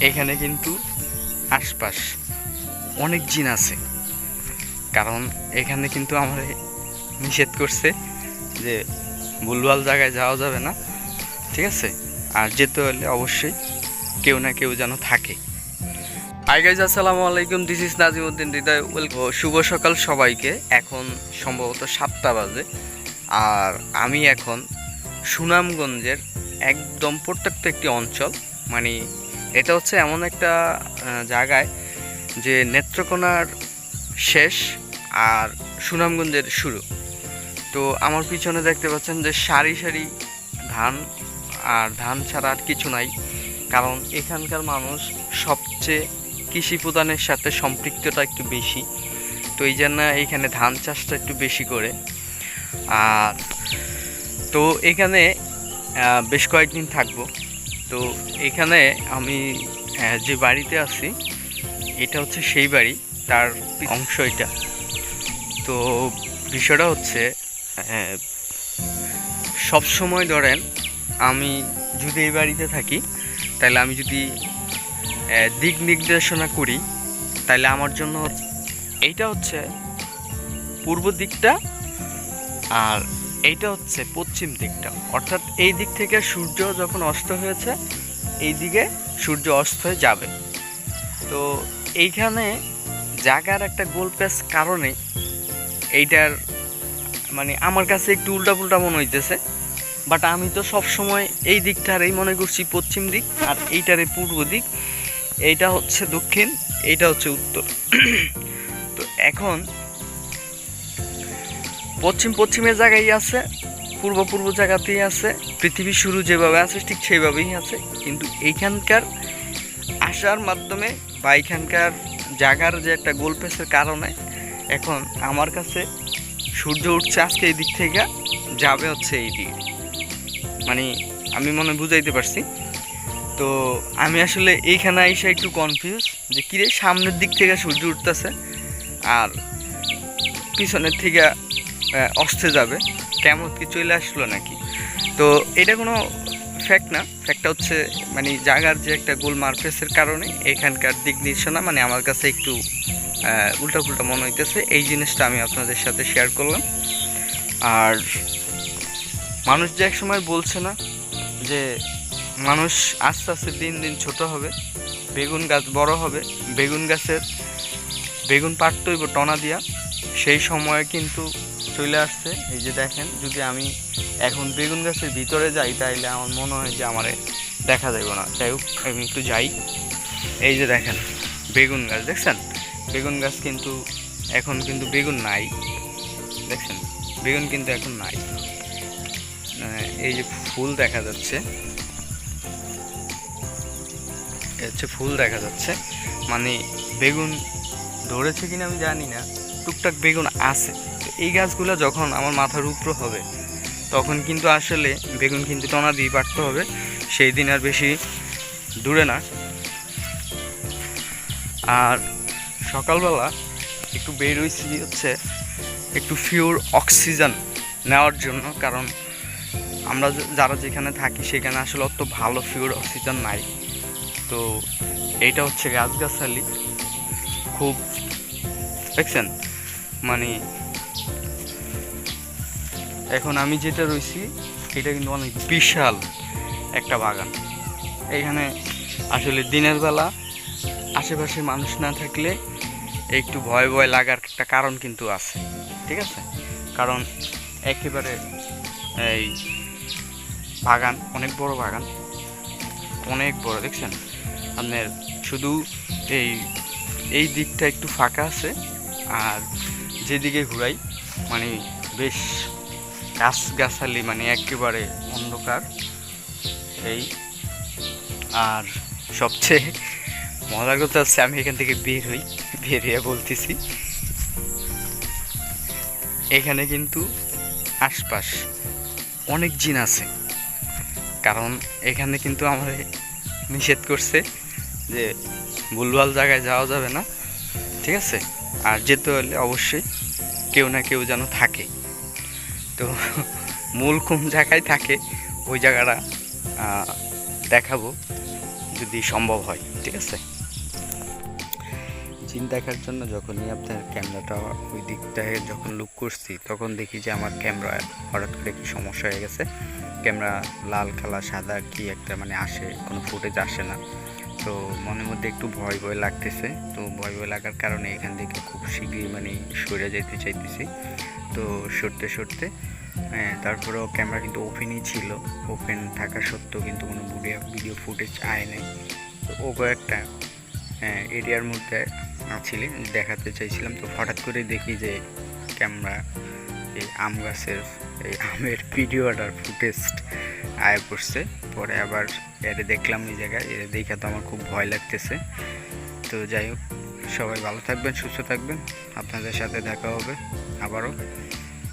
এখানে কিন্তু আশপাশ অনেক জিন আছে। কারণ এখানে কিন্তু আমার নিষেধ করছে যে ভুলভাল জায়গায় যাওয়া যাবে না, ঠিক আছে? আর যেতে হলে অবশ্যই কেউ না কেউ যেন থাকে। গাইজ আসসালামু আলাইকুম। This is Nazimuddin Hridoy. Well- শুভ সকাল সবাইকে। এখন সম্ভবত সাতটা বাজে। আর আমি এখন সুনামগঞ্জের একদম প্রত্যন্ত একটি অঞ্চল মানে এটা হচ্ছে এমন একটা জায়গায় যে নেত্রকোনার শেষ আর সুনামগঞ্জের শুরু। তো আমার পিছনে দেখতে পাচ্ছেন যে সারি সারি ধান, আর ধান ছাড়া আর কিছু নাই। কারণ এখানকার মানুষ সবচেয়ে কৃষি প্রদানের সাথে সম্পৃক্ততা একটু বেশি। তো এই জন্য এইখানে ধান চাষটা একটু বেশি করে। আর তো এখানে বেশ কয়েকদিন থাকব। তো এখানে আমি যে বাড়িতে আছি, এটা হচ্ছে সেই বাড়ি, তার অংশ এটা। তো বিষয়টা হচ্ছে সব সময় ধরেন আমি যদি এই বাড়িতে থাকি, তাহলে আমি যদি দিক নির্দেশনা করি, তাহলে আমার জন্য এইটা হচ্ছে পূর্ব দিকটা আর এইটা হচ্ছে পশ্চিম দিকটা। অর্থাৎ এই দিক থেকে সূর্য যখন অস্ত হয়েছে, এই দিকে সূর্য অস্ত হয়ে যাবে। তো এইখানে জায়গার একটা গোল প্যাচ কারণে এইটার মানে আমার কাছে একটু উল্টা পুল্টা মনে হইতেছে। বাট আমি তো সব সময় এই দিকটারই মনে করছি পশ্চিম দিক আর এইটারে পূর্ব দিক। এইটা হচ্ছে দক্ষিণ, এইটা হচ্ছে উত্তর। তো এখন পশ্চিম পশ্চিমের জায়গায় আছে, পূর্ব পূর্ব জায়গাতেই আছে পৃথিবীর শুরু যেভাবে আছে ঠিক সেইভাবেই আছে, কিন্তু এইখানকার আসার মাধ্যমে বা এইখানকার জায়গার যে একটা গোল পেসের কারণে এখন আমার কাছে সূর্য উঠছে আজকে এই দিক থেকে, যাবে হচ্ছে এই দিকে। মানে আমি মনে বুঝাইতে পারছি। তো আমি আসলে এইখানে এসে একটু কনফিউজ যে কিরে সামনের দিক থেকে সূর্য উঠতেছে, আর পিছনের থেকে অস্তে যাবে। কেমন কি চলে আসলো নাকি? তো এটা কোনো ফ্যাক্ট না। ফ্যাক্টটা হচ্ছে মানে জায়গার যে একটা গোল মারফেসের কারণে এখানকার দিক নির্দেশনা মানে আমার কাছে একটু উল্টা পুল্টা মনে হইতেছে। এই জিনিসটা আমি আপনাদের সাথে শেয়ার করলাম। আর মানুষ যে এক সময় বলছে না যে, মানুষ আস্তে আস্তে দিন দিন ছোট হবে, বেগুন গাছ বড় হবে। বেগুন গাছের, বেগুন পাড়তইব টনা দিয়া। সেই সময়ে কিন্তু চলে আসছে। এই যে দেখেন, যদি আমি এখন বেগুন গাছের ভিতরে যাই, তাইলে আমার মনে হয় যে আমার দেখা যাবে না। যাই হোক, আমি একটু যাই। এই যে দেখেন, বেগুন গাছ, দেখছেন? বেগুন গাছ কিন্তু এখন কিন্তু বেগুন নাই। দেখছেন? বেগুন কিন্তু এখন নাই। এই যে ফুল দেখা যাচ্ছে। হচ্ছে ফুল দেখা যাচ্ছে। মানে বেগুন ধরেছে কিনা আমি জানি না। টুকটাক বেগুন আছে। এই গাছগুলো যখন আমার মাথার উপর হবে, তখন কিন্তু আসলে বেগুন কিন্তু টনা দিয়ে পারতে হবে। সেই দিন আর বেশি দূরে না। আর সকালবেলা একটু বের হয়েছি হচ্ছে একটু পিওর অক্সিজেন নেওয়ার জন্য, কারণ আমরা যারা যেখানে থাকি সেখানে আসলে অত ভালো পিওর অক্সিজেন নাই। তো এইটা হচ্ছে গাছগাছালি। খুব দেখছেন? মানে এখন আমি যেটা রয়েছি, এটা কিন্তু অনেক বিশাল একটা বাগান। এখানে আসলে দিনের বেলা আশেপাশে মানুষ না থাকলে একটু ভয় ভয় লাগার একটা কারণ কিন্তু আছে, ঠিক আছে? কারণ একেবারে এই বাগান, অনেক বড় বাগান, অনেক বড়, দেখছেন? আপনার শুধু এই এই দিকটা একটু ফাঁকা আছে, আর যেদিকে ঘুরাই মানে বেশ গাছ গাছালি মানে একেবারে অন্ধকার। এই, আর সবচেয়ে মজার কথা হচ্ছে আমি এখান থেকে বের হই বেরিয়ে বলতেছি। এখানে কিন্তু আশপাশ অনেক জিন আছে, কারণ এখানে কিন্তু আমার নিষেধ করছে যে ভুলভাল জায়গায় যাওয়া যাবে না, ঠিক আছে? আর যেতে হলে অবশ্যই কেউ না কেউ যেন থাকে। তো মূল কোন জায়গায় থাকে, ওই জায়গাটা দেখাবো যদি সম্ভব হয়, ঠিক আছে? জিন দেখার জন্য যখনই আপনার ক্যামেরাটা ওই দিকটায় যখন লুক করছি, তখন দেখি যে আমার ক্যামেরা হঠাৎ করে একটু সমস্যা হয়ে গেছে। ক্যামেরা লাল কালার সাদা কি একটা মানে আসে, কোনো ফুটেজ আসে না। তো মনের মধ্যে একটু ভয় ভয় লাগতেছে। তো ভয় ভয় লাগার কারণে এখান থেকে খুব শীঘ্রই মানে সরে যেতে চাইতেছি। তো সরতে সরতে তারপরেও ক্যামেরা কিন্তু ওপেনই ছিল। ওপেন থাকা সত্ত্বেও কিন্তু কোনো ভিডিও ভিডিও ফুটেজ আয় নাই। তো ও কয়েকটা এরিয়ার মধ্যে ছিলেন দেখাতে চাইছিলাম। তো হঠাৎ করে দেখি যে ক্যামেরা এই আম গাছের, এই আমের ভিডিওটার ফুটেজ আয় পড়ছে। পরে আবার এর দেখলাম এই জায়গায় এর দেখে তো আমার খুব ভয় লাগতেছে। তো যাই হোক, সবাই ভালো থাকবেন, সুস্থ থাকবেন। আপনাদের সাথে দেখা হবে আবারও।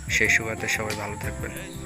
সেই সুবাদে সবাই ভালো থাকবেন।